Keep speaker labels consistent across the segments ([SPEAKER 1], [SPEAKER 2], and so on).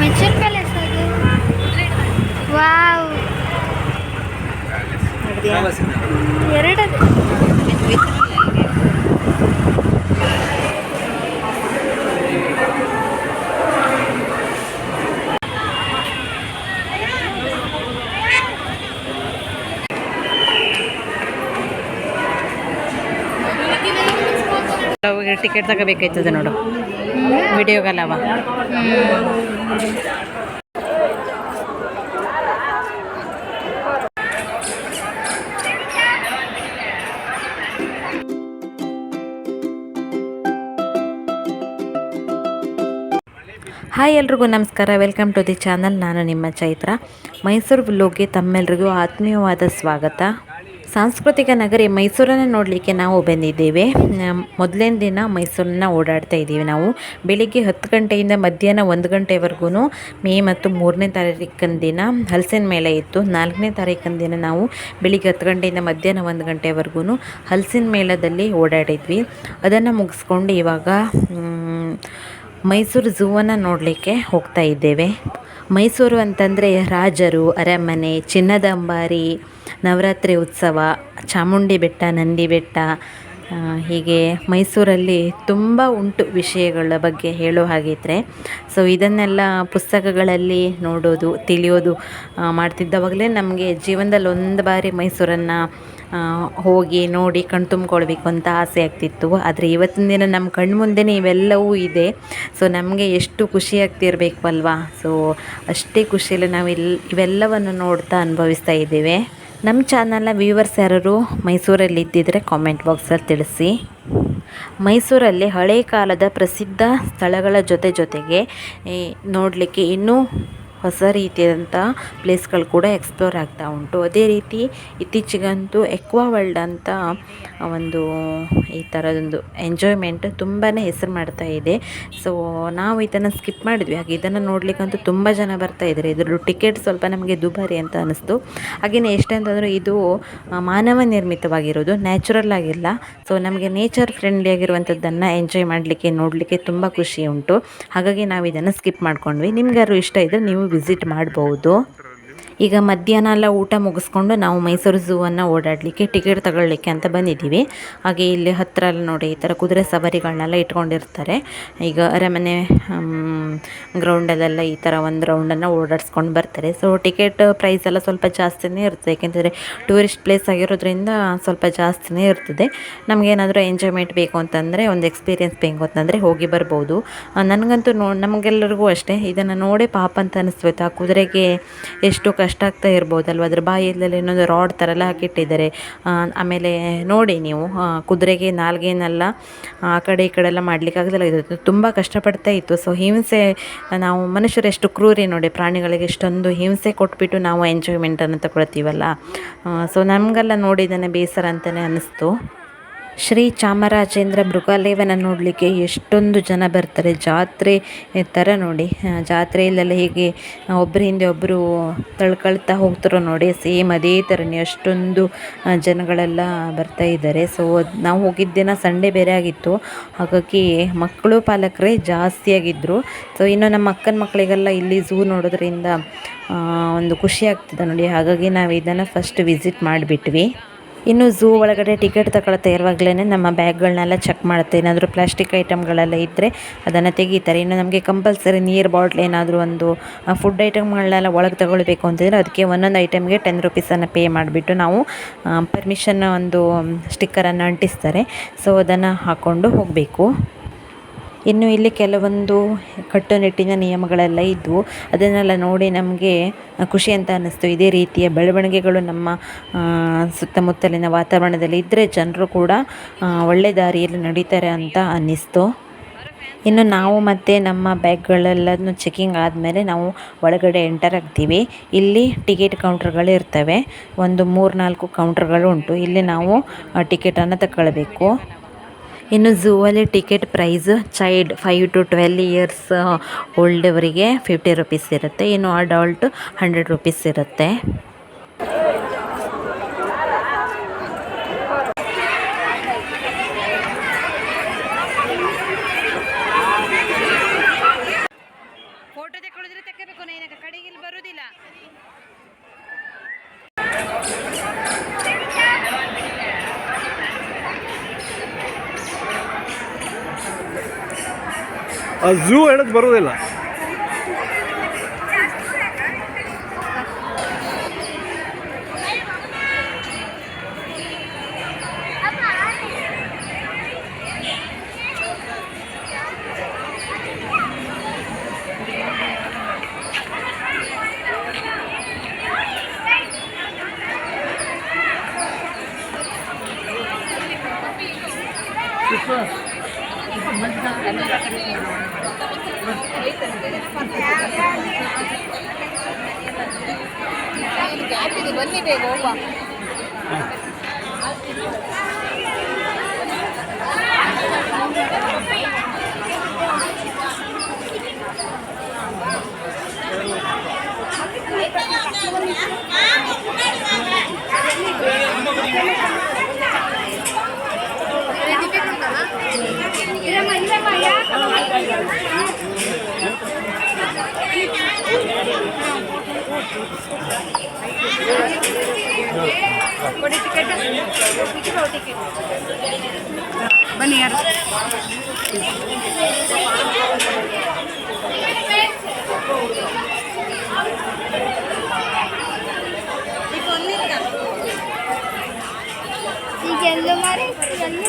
[SPEAKER 1] Mysuru palace ಅದು. Wow
[SPEAKER 2] ಅವಾಗ ticket ತಗೋಬೇಕಾಯ್ತದೆ ನೋಡು. ವಿಡಿಯೋಗಲ್ಲವ ಹಾಯ್ ಎಲ್ರಿಗೂ ನಮಸ್ಕಾರ. ವೆಲ್ಕಮ್ ಟು ದಿ ಚಾನಲ್ ನಾನು ನಿಮ್ಮ ಚೈತ್ರ. ಮೈಸೂರು ಬ್ಲೋಗ್ಗೆ ತಮ್ಮೆಲ್ರಿಗೂ ಆತ್ಮೀಯವಾದ ಸ್ವಾಗತ. ಸಾಂಸ್ಕೃತಿಕ ನಗರಿ ಮೈಸೂರನ್ನು ನೋಡಲಿಕ್ಕೆ ನಾವು ಬಂದಿದ್ದೇವೆ. ಮೊದಲನೇ ದಿನ ಮೈಸೂರನ್ನ ಓಡಾಡ್ತಾ ಇದ್ದೀವಿ ನಾವು. ಬೆಳಿಗ್ಗೆ ಹತ್ತು ಗಂಟೆಯಿಂದ ಮಧ್ಯಾಹ್ನ ಒಂದು ಗಂಟೆವರೆಗೂ ಮೇ ಮತ್ತು ಮೂರನೇ ತಾರೀಕಿನ ದಿನ ಹಲಸಿನ ಮೇಳ ಇತ್ತು. ನಾಲ್ಕನೇ ತಾರೀಕಿನ ದಿನ ನಾವು ಬೆಳಿಗ್ಗೆ ಹತ್ತು ಗಂಟೆಯಿಂದ ಮಧ್ಯಾಹ್ನ ಒಂದು ಗಂಟೆವರೆಗೂ ಹಲಸಿನ ಮೇಳದಲ್ಲಿ ಓಡಾಡಿದ್ವಿ. ಅದನ್ನು ಮುಗಿಸ್ಕೊಂಡು ಇವಾಗ ಮೈಸೂರು ಝೂವನ್ನು ನೋಡಲಿಕ್ಕೆ ಹೋಗ್ತಾ ಇದ್ದೇವೆ. ಮೈಸೂರು ಅಂತಂದರೆ ರಾಜರು, ಅರಮನೆ ಚಿನ್ನದ ಅಂಬಾರಿ ನವರಾತ್ರಿ ಉತ್ಸವ, ಚಾಮುಂಡಿ ಬೆಟ್ಟ, ನಂದಿ ಬೆಟ್ಟ ಹೀಗೆ ಮೈಸೂರಲ್ಲಿ ತುಂಬ ಉಂಟು ವಿಷಯಗಳ ಬಗ್ಗೆ ಹೇಳೋ ಹಾಗಿದ್ರೆ. ಸೊ ಇದನ್ನೆಲ್ಲ ಪುಸ್ತಕಗಳಲ್ಲಿ ನೋಡೋದು, ತಿಳಿಯೋದು ಮಾಡ್ತಿದ್ದವಾಗಲೇ ನಮಗೆ ಜೀವನದಲ್ಲಿ ಒಂದು ಬಾರಿ ಮೈಸೂರನ್ನು ಹೋಗಿ ನೋಡಿ ಕಣ್ತುಂಬ್ಕೊಳ್ಬೇಕು ಅಂತ ಆಸೆ ಆಗ್ತಿತ್ತು. ಆದರೆ ಇವತ್ತಿನ ದಿನ ನಮ್ಮ ಕಣ್ಣು ಮುಂದೆನೇ ಇವೆಲ್ಲವೂ ಇದೆ. ಸೊ ನಮಗೆ ಎಷ್ಟು ಖುಷಿ ಆಗ್ತಿರಬೇಕು ಅಲ್ವಾ? ಸೊ ಅಷ್ಟೇ ಖುಷಿಯಲ್ಲಿ ನಾವು ಇಲ್ಲಿ ಇವೆಲ್ಲವನ್ನು ನೋಡ್ತಾ ಅನುಭವಿಸ್ತಾ ಇದ್ದೇವೆ. ನಮ್ಮ ಚಾನಲ್ನ ವ್ಯೂವರ್ಸ್ ಯಾರು ಮೈಸೂರಲ್ಲಿ ಇದ್ದಿದ್ರೆ ಕಾಮೆಂಟ್ ಬಾಕ್ಸಲ್ಲಿ ತಿಳಿಸಿ. ಮೈಸೂರಲ್ಲಿ ಹಳೆ ಕಾಲದ ಪ್ರಸಿದ್ಧ ಸ್ಥಳಗಳ ಜೊತೆ ಜೊತೆಗೆ ನೋಡಲಿಕ್ಕೆ ಇನ್ನೂ ಹೊಸ ರೀತಿಯಾದಂಥ ಪ್ಲೇಸ್ಗಳು ಕೂಡ ಎಕ್ಸ್ಪ್ಲೋರ್ ಆಗ್ತಾ ಉಂಟು. ಅದೇ ರೀತಿ ಇತ್ತೀಚೆಗಂತೂ ಎಕ್ವಾ ವರ್ಲ್ಡ್ ಅಂತ ಒಂದು ಈ ಥರದೊಂದು ಎಂಜಾಯ್ಮೆಂಟ್ ತುಂಬಾ ಹೆಸರು ಮಾಡ್ತಾ ಇದೆ. ಸೊ ನಾವು ಇದನ್ನು ಸ್ಕಿಪ್ ಮಾಡಿದ್ವಿ. ಹಾಗೆ ಇದನ್ನು ನೋಡಲಿಕ್ಕಂತೂ ತುಂಬ ಜನ ಬರ್ತಾ ಇದ್ದಾರೆ ಇದರ ಟಿಕೆಟ್ ಸ್ವಲ್ಪ ನಮಗೆ ದುಬಾರಿ ಅಂತ ಅನ್ನಿಸ್ತು ಹಾಗೆಯೇ ಎಷ್ಟೇ ಅಂತಂದರೆ ಇದು ಮಾನವ ನಿರ್ಮಿತವಾಗಿರೋದು ನ್ಯಾಚುರಲ್ ಆಗಿಲ್ಲ. ಸೊ ನಮಗೆ ನೇಚರ್ ಫ್ರೆಂಡ್ಲಿ ಆಗಿರುವಂಥದ್ದನ್ನು ಎಂಜಾಯ್ ಮಾಡಲಿಕ್ಕೆ, ನೋಡಲಿಕ್ಕೆ ತುಂಬ ಖುಷಿ ಉಂಟು. ಹಾಗಾಗಿ ನಾವು ಇದನ್ನು ಸ್ಕಿಪ್ ಮಾಡ್ಕೊಂಡ್ವಿ. ನಿಮ್ಗಾರು ಇಷ್ಟ ಇದ್ದರೆ ನೀವು ವಿಸಿಟ್ ಮಾಡ್ಬೋದು. ಈಗ ಮಧ್ಯಾಹ್ನ ಎಲ್ಲ ಊಟ ಮುಗಿಸ್ಕೊಂಡು ನಾವು ಮೈಸೂರು ಝೂವನ್ನು ಓಡಾಡಲಿಕ್ಕೆ ಟಿಕೆಟ್ ತಗೊಳ್ಳಿಕ್ಕೆ ಅಂತ ಬಂದಿದ್ದೀವಿ. ಹಾಗೆ ಇಲ್ಲಿ ಹತ್ತಿರ ಎಲ್ಲ ನೋಡಿ, ಈ ಥರ ಕುದುರೆ ಸವಾರಿಗಳನ್ನೆಲ್ಲ ಇಟ್ಕೊಂಡಿರ್ತಾರೆ. ಈಗ ಅರಮನೆ ಗ್ರೌಂಡಲ್ಲೆಲ್ಲ ಈ ಥರ ಒಂದು ರೌಂಡನ್ನು ಓಡಾಡಿಸ್ಕೊಂಡು ಬರ್ತಾರೆ. ಸೊ ಟಿಕೆಟ್ ಪ್ರೈಸ್ ಎಲ್ಲ ಸ್ವಲ್ಪ ಜಾಸ್ತಿನೇ ಇರ್ತದೆ. ಏಕೆಂದರೆ ಟೂರಿಸ್ಟ್ ಪ್ಲೇಸ್ ಆಗಿರೋದ್ರಿಂದ ಸ್ವಲ್ಪ ಜಾಸ್ತಿನೇ ಇರ್ತದೆ. ನಮಗೇನಾದರೂ ಎಂಜಾಯ್ಮೆಂಟ್ ಬೇಕು ಅಂತಂದರೆ, ಒಂದು ಎಕ್ಸ್ಪೀರಿಯೆನ್ಸ್ ಬೇಕು ಅಂತಂದರೆ ಹೋಗಿ ಬರ್ಬೋದು. ನನಗಂತೂ ನೋ, ನಮಗೆಲ್ಲರಿಗೂ ಅಷ್ಟೇ. ಇದನ್ನು ನೋಡೇ ಪಾಪ ಅಂತ ಅನ್ನಿಸ್ಬೇಕು ಆ ಕುದುರೆಗೆ ಎಷ್ಟು ಕಷ್ಟ ಆಗ್ತಾ ಇರ್ಬೋದಲ್ವ? ಅದ್ರ ಬಾಯಲ್ಲೆಲ್ಲ ಇನ್ನೊಂದು ರಾಡ್ ಥರ ಎಲ್ಲ ಹಾಕಿಟ್ಟಿದ್ದಾರೆ ಆಮೇಲೆ ನೋಡಿ ನೀವು ಕುದುರೆಗೆ, ನಾಲ್ಗೇನೆಲ್ಲ, ಆ, ಕಡೆ ಈ ಕಡೆ ಎಲ್ಲ ಮಾಡ್ಲಿಕ್ಕೆ ಆಗಲಿಲ್ಲ ಇದು ತುಂಬ ಕಷ್ಟಪಡ್ತಾ ಇತ್ತು. ಸೊ ಹಿಂಸೆ, ನಾವು ಮನುಷ್ಯರು ಎಷ್ಟು ಕ್ರೂರಿ ನೋಡಿ, ಪ್ರಾಣಿಗಳಿಗೆ ಎಷ್ಟೊಂದು ಹಿಂಸೆ ಕೊಟ್ಬಿಟ್ಟು ನಾವು ಎಂಜಾಯ್ಮೆಂಟನ್ನು ತಗೊಳ್ತೀವಲ್ಲ? ಸೊ ನಮಗೆಲ್ಲ ನೋಡಿದ್ದಾನೆ ಬೇಸರ ಅಂತಲೇ ಅನ್ನಿಸ್ತು. ಶ್ರೀ ಚಾಮರಾಜೇಂದ್ರ ಮೃಗಾಲಯವನ್ನು ನೋಡಲಿಕ್ಕೆ ಎಷ್ಟೊಂದು ಜನ ಬರ್ತಾರೆ. ಜಾತ್ರೆ ಥರ ನೋಡಿ. ಜಾತ್ರೆಯಲ್ಲೆಲ್ಲ ಹೇಗೆ ಒಬ್ಬರ ಹಿಂದೆ ಒಬ್ಬರು ತಳ್ಕೊಳ್ತಾ ಹೋಗ್ತಾರೋ ನೋಡಿ. ಸೇಮ್ ಅದೇ ಥರನೇ ಅಷ್ಟೊಂದು ಜನಗಳೆಲ್ಲ ಬರ್ತಾ ಇದ್ದಾರೆ. ಸೊ ನಾವು ಹೋಗಿದ್ದ ದಿನ ಸಂಡೇ ಬೇರೆ ಆಗಿತ್ತು. ಹಾಗಾಗಿ ಮಕ್ಕಳು ಪಾಲಕರೇ ಜಾಸ್ತಿ ಆಗಿದ್ದರು ಸೊ ಇನ್ನು ನಮ್ಮ ಅಕ್ಕನ ಮಕ್ಕಳಿಗೆಲ್ಲ ಇಲ್ಲಿ ಝೂ ನೋಡೋದ್ರಿಂದ ಒಂದು ಖುಷಿ ಆಗ್ತದೆ ನೋಡಿ. ಹಾಗಾಗಿ ನಾವು ಇದನ್ನು ಫಸ್ಟ್ ವಿಸಿಟ್ ಮಾಡಿಬಿಟ್ವಿ. ಇನ್ನು ಝೂ ಒಳಗಡೆ ಟಿಕೆಟ್ ತಗೊಳ್ತಾ ಇರುವಾಗಲೇ ನಮ್ಮ ಬ್ಯಾಗ್ಗಳನ್ನೆಲ್ಲ ಚೆಕ್ ಮಾಡುತ್ತೆ. ಏನಾದರೂ ಪ್ಲಾಸ್ಟಿಕ್ ಐಟಮ್ಗಳೆಲ್ಲ ಇದ್ದರೆ ಅದನ್ನು ತೆಗಿತಾರೆ. ಇನ್ನು ನಮಗೆ ಕಂಪಲ್ಸರಿ ನೀರು ಬಾಟ್ಲ್ ಏನಾದರೂ ಒಂದು ಫುಡ್ ಐಟಮ್ಗಳನ್ನೆಲ್ಲ ಒಳಗೆ ತಗೊಳ್ಬೇಕು ಅಂತಂದರೆ ಅದಕ್ಕೆ ಒಂದೊಂದು ಐಟಮ್ಗೆ ಟೆನ್ ರುಪೀಸನ್ನು ಪೇ ಮಾಡಿಬಿಟ್ಟು ನಾವು ಪರ್ಮಿಷನ್ನ ಒಂದು ಸ್ಟಿಕ್ಕರನ್ನು ಅಂಟಿಸ್ತಾರೆ. ಸೊ ಅದನ್ನು ಹಾಕ್ಕೊಂಡು ಹೋಗಬೇಕು. ಇನ್ನು ಇಲ್ಲಿ ಕೆಲವೊಂದು ಕಟ್ಟುನಿಟ್ಟಿನ ನಿಯಮಗಳೆಲ್ಲ ಇದ್ದವು ಅದನ್ನೆಲ್ಲ ನೋಡಿ ನಮಗೆ ಖುಷಿ ಅಂತ ಅನ್ನಿಸ್ತು. ಇದೇ ರೀತಿಯ ಬೆಳವಣಿಗೆಗಳು ನಮ್ಮ ಸುತ್ತಮುತ್ತಲಿನ ವಾತಾವರಣದಲ್ಲಿ ಇದ್ದರೆ ಜನರು ಕೂಡ ಒಳ್ಳೆ ದಾರಿಯಲ್ಲಿ ನಡೀತಾರೆ ಅಂತ ಅನ್ನಿಸ್ತು. ಇನ್ನು ನಾವು ಮತ್ತು ನಮ್ಮ ಬ್ಯಾಗ್ಗಳೆಲ್ಲದನ್ನು ಚೆಕಿಂಗ್ ಆದಮೇಲೆ ನಾವು ಒಳಗಡೆ ಎಂಟರ್ ಆಗ್ತೀವಿ. ಇಲ್ಲಿ ಟಿಕೆಟ್ ಕೌಂಟ್ರ್ಗಳು ಇರ್ತವೆ. ಒಂದು ಮೂರು ನಾಲ್ಕು ಕೌಂಟ್ರ್ಗಳು ಉಂಟು. ಇಲ್ಲಿ ನಾವು ಟಿಕೆಟನ್ನು ತಗೊಳ್ಬೇಕು. ಇನ್ನು ಝೂ ಅಲ್ಲಿ ticket price child five to twelve years ಓಲ್ಡವರಿಗೆ fifty rupees ಇರುತ್ತೆ. ಇನ್ನು ಅಡಲ್ಟ್ ಹಂಡ್ರೆಡ್ ರುಪೀಸ್ ಇರುತ್ತೆ.
[SPEAKER 3] ಆ ಝೂ ಹೇಳೋದು ಬರೋದಿಲ್ಲ.
[SPEAKER 4] ಬನ್ನಿ ಬೇಗ ಹೋಗುವ
[SPEAKER 1] ಇರಮ್ಮ ಕೊಡಿ ಟಿಕೆಟ್ ಟಿಕೆಟ್ ಬನ್ನಿ ಯಾರು ಈಗ ಎಲ್ಲೋ ಮಾರಿ ಎಲ್ಲಿ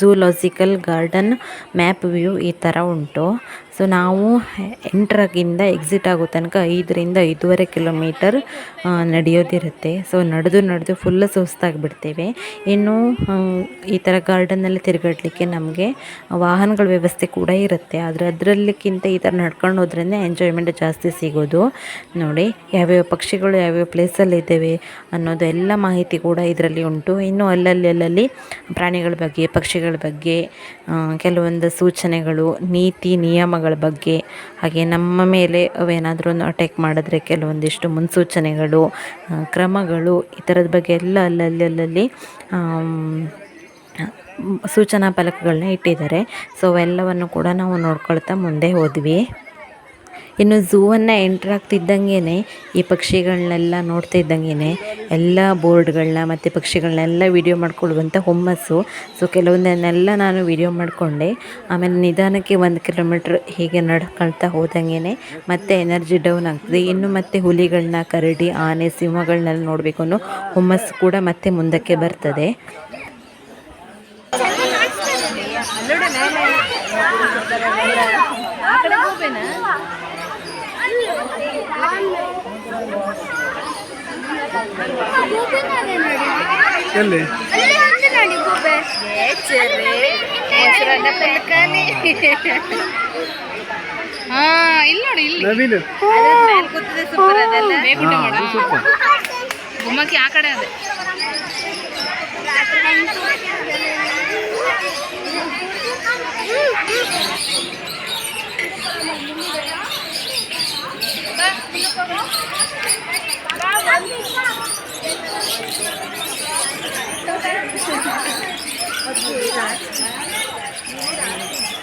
[SPEAKER 2] ಝೂಲಾಜಿಕಲ್ ಗಾರ್ಡನ್ ಮ್ಯಾಪ್ ವ್ಯೂ ಈ ಥರ ಉಂಟು. ಸೊ ನಾವು ಎಂಟ್ರಾಗಿಂದ ಎಕ್ಸಿಟ್ ಆಗೋ ತನಕ ಐದರಿಂದ ಐದೂವರೆ ಕಿಲೋಮೀಟರ್ ನಡೆಯೋದಿರುತ್ತೆ. ಸೊ ನಡೆದು ನಡೆದು ಫುಲ್ ಸುಸ್ತಾಗಿಬಿಡ್ತೇವೆ. ಇನ್ನು ಈ ಥರ ಗಾರ್ಡನ್ನಲ್ಲಿ ತಿರುಗಾಡಲಿಕ್ಕೆ ನಮಗೆ ವಾಹನಗಳ ವ್ಯವಸ್ಥೆ ಕೂಡ ಇರುತ್ತೆ. ಆದರೆ ಅದರಲ್ಲಿಕ್ಕಿಂತ ಈ ಥರ ನಡ್ಕೊಂಡು ಹೋದ್ರೇ ಎಂಜಾಯ್ಮೆಂಟ್ ಜಾಸ್ತಿ ಸಿಗೋದು. ನೋಡಿ, ಯಾವ್ಯಾವ ಪಕ್ಷಿಗಳು ಯಾವ್ಯಾವ ಪ್ಲೇಸಲ್ಲಿ ಇದ್ದಾವೆ ಅನ್ನೋದು ಎಲ್ಲ ಮಾಹಿತಿ ಕೂಡ ಇದರಲ್ಲಿ ಉಂಟು. ಇನ್ನು ಅಲ್ಲಲ್ಲಿ ಅಲ್ಲಲ್ಲಿ ಪ್ರಾಣಿಗಳ ಬಗ್ಗೆ ಪಕ್ಷಿಗಳ ಬಗ್ಗೆ ಕೆಲವೊಂದು ಸೂಚನೆಗಳು, ನೀತಿ ನಿಯಮಗಳ ಬಗ್ಗೆ, ಹಾಗೆ ನಮ್ಮ ಮೇಲೆ ಅವೇನಾದರೂ ಅಟ್ಯಾಕ್ ಮಾಡಿದ್ರೆ ಕೆಲವೊಂದಿಷ್ಟು ಮುನ್ಸೂಚನೆಗಳು ಕ್ರಮಗಳು ಈ ಥರದ ಬಗ್ಗೆ ಎಲ್ಲ ಅಲ್ಲಲ್ಲಿ ಅಲ್ಲಲ್ಲಿ ಸೂಚನಾ ಫಲಕಗಳನ್ನ ಇಟ್ಟಿದ್ದಾರೆ. ಸೊ ಅವೆಲ್ಲವನ್ನು ಕೂಡ ನಾವು ನೋಡ್ಕೊಳ್ತಾ ಮುಂದೆ ಹೋದ್ವಿ. ಇನ್ನು ಝೂವನ್ನು ಎಂಟ್ರ್ ಆಗ್ತಿದ್ದಂಗೆ ಈ ಪಕ್ಷಿಗಳನ್ನೆಲ್ಲ ನೋಡ್ತಾ ಇದ್ದಂಗೆ ಎಲ್ಲ ಬೋರ್ಡ್ಗಳನ್ನ ಮತ್ತು ಪಕ್ಷಿಗಳನ್ನೆಲ್ಲ ವಿಡಿಯೋ ಮಾಡ್ಕೊಳ್ಳುವಂಥ ಹುಮ್ಮಸ್ಸು. ಸೊ ಕೆಲವೊಂದನ್ನೆಲ್ಲ ನಾನು ವಿಡಿಯೋ ಮಾಡಿಕೊಂಡೆ. ಆಮೇಲೆ ನಿಧಾನಕ್ಕೆ ಒಂದು ಕಿಲೋಮೀಟ್ರ್ ಹೀಗೆ ನಡ್ಕೊಳ್ತಾ ಹೋದಂಗೆ ಮತ್ತೆ ಎನರ್ಜಿ ಡೌನ್ ಆಗ್ತದೆ. ಇನ್ನು ಮತ್ತೆ ಹುಲಿಗಳನ್ನ ಕರಡಿ, ಆನೆ ಸಿಂಹಗಳನ್ನೆಲ್ಲ ನೋಡಬೇಕು ಅನ್ನೋ ಹುಮ್ಮಸ್ಸು ಕೂಡ ಮತ್ತೆ ಮುಂದಕ್ಕೆ ಬರ್ತದೆ
[SPEAKER 4] ಆ ಕಡೆ ಹೋಗ್ಬೇನ
[SPEAKER 3] ಎಲ್ಲಿ
[SPEAKER 1] ಅಲ್ಲಿ ಒಂದು ನೋಡಿ ಗೂಬೆ
[SPEAKER 4] ಮೊಸರನ್ನ ಪೆಲ್ಕನಿ ಹಾ ಇಲ್ಲಿ ನೋಡಿ ಇಲ್ಲಿ
[SPEAKER 3] ನವೀನ್
[SPEAKER 4] ಕೂತಿದೆ ಸೂಪರ್ ಅದೆಲ್ಲ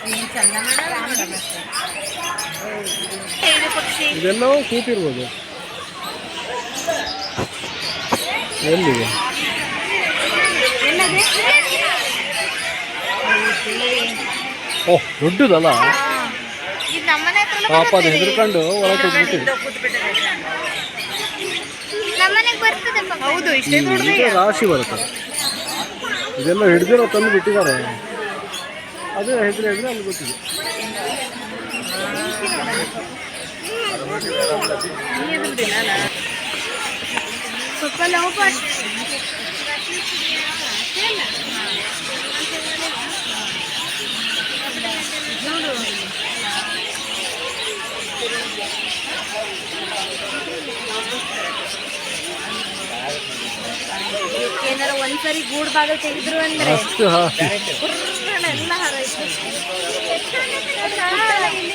[SPEAKER 4] ಬೇಗುಡ್ಡ ಮಾಡ ಗುಮ್ಮಕ್ಕಿ ಆ ಕಡೆ ಅದೇ
[SPEAKER 3] ಇದೆಲ್ಲವೂ ಕೂತಿರ್ಬೋದು ಎಲ್ಲಿಗೆ ಓಹ್ ದೊಡ್ಡದಲ್ಲ
[SPEAKER 4] ಇದು ನಮ್ಮನೆ ಹತ್ರ
[SPEAKER 3] ಪಾಪ ಅದು ಹೆದರ್ಕೊಂಡು ಒಳಗೆ ಹೋಗ್ಬಿಟ್ಟಿದೆ
[SPEAKER 1] ನಮ್ಮನೆಗೆ ಬರ್ತದೆ ಪಾಪ.
[SPEAKER 4] ಹೌದು ಇಷ್ಟೇ
[SPEAKER 3] ಈಗ ರಾಶಿ ಬರುತ್ತೆ. ಇದೆಲ್ಲ ಹಿಡ್ದಿರೋ ತಂದು ಬಿಟ್ಟಿದ್ದಾರೆ. ಅದೇ ಹೆದ್ರೆ ಹೆದ್ರೆ ಅಲ್ಲಿ ಗೊತ್ತಿದೆ.
[SPEAKER 1] ಸ್ವಲ್ಪ
[SPEAKER 4] ಒಂದ್ಸರಿ ಗೂಡ್ ಭಾಗ ತೆಗೆದ್ರು ಅಂದ್ರೆ
[SPEAKER 3] ಅಷ್ಟು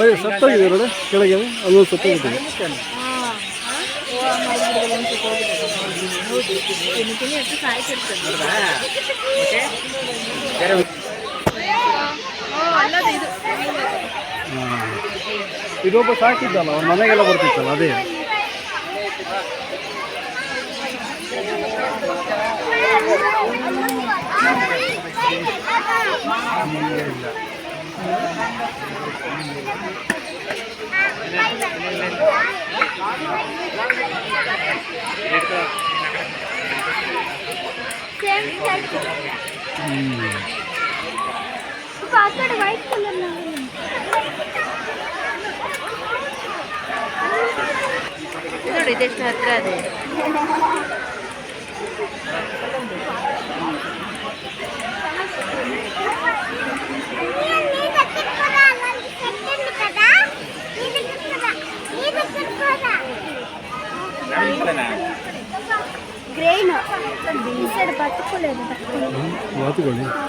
[SPEAKER 3] ಅಯ್ಯೋ ಸತ್ತೋಗಿದೆ ನೋಡಿ ಕೆಳಗೆ ಅದು ಸತ್ತೋಗಿದೆ. ಇದೊಬ್ಬ ಸಾಕಿದ್ದಲ್ಲ ಅವ್ರ ಮನೆಗೆಲ್ಲ ಬರ್ತಿತ್ತಲ್ಲ ಅದೇ. ಹ್ಞೂ
[SPEAKER 5] ಆ ಕಡೆ ವೈಟ್ ಕಲರ್
[SPEAKER 1] ನೋಡಿ ಇದೆಷ್ಟು ಹತ್ರ ಅದೇ
[SPEAKER 3] বলি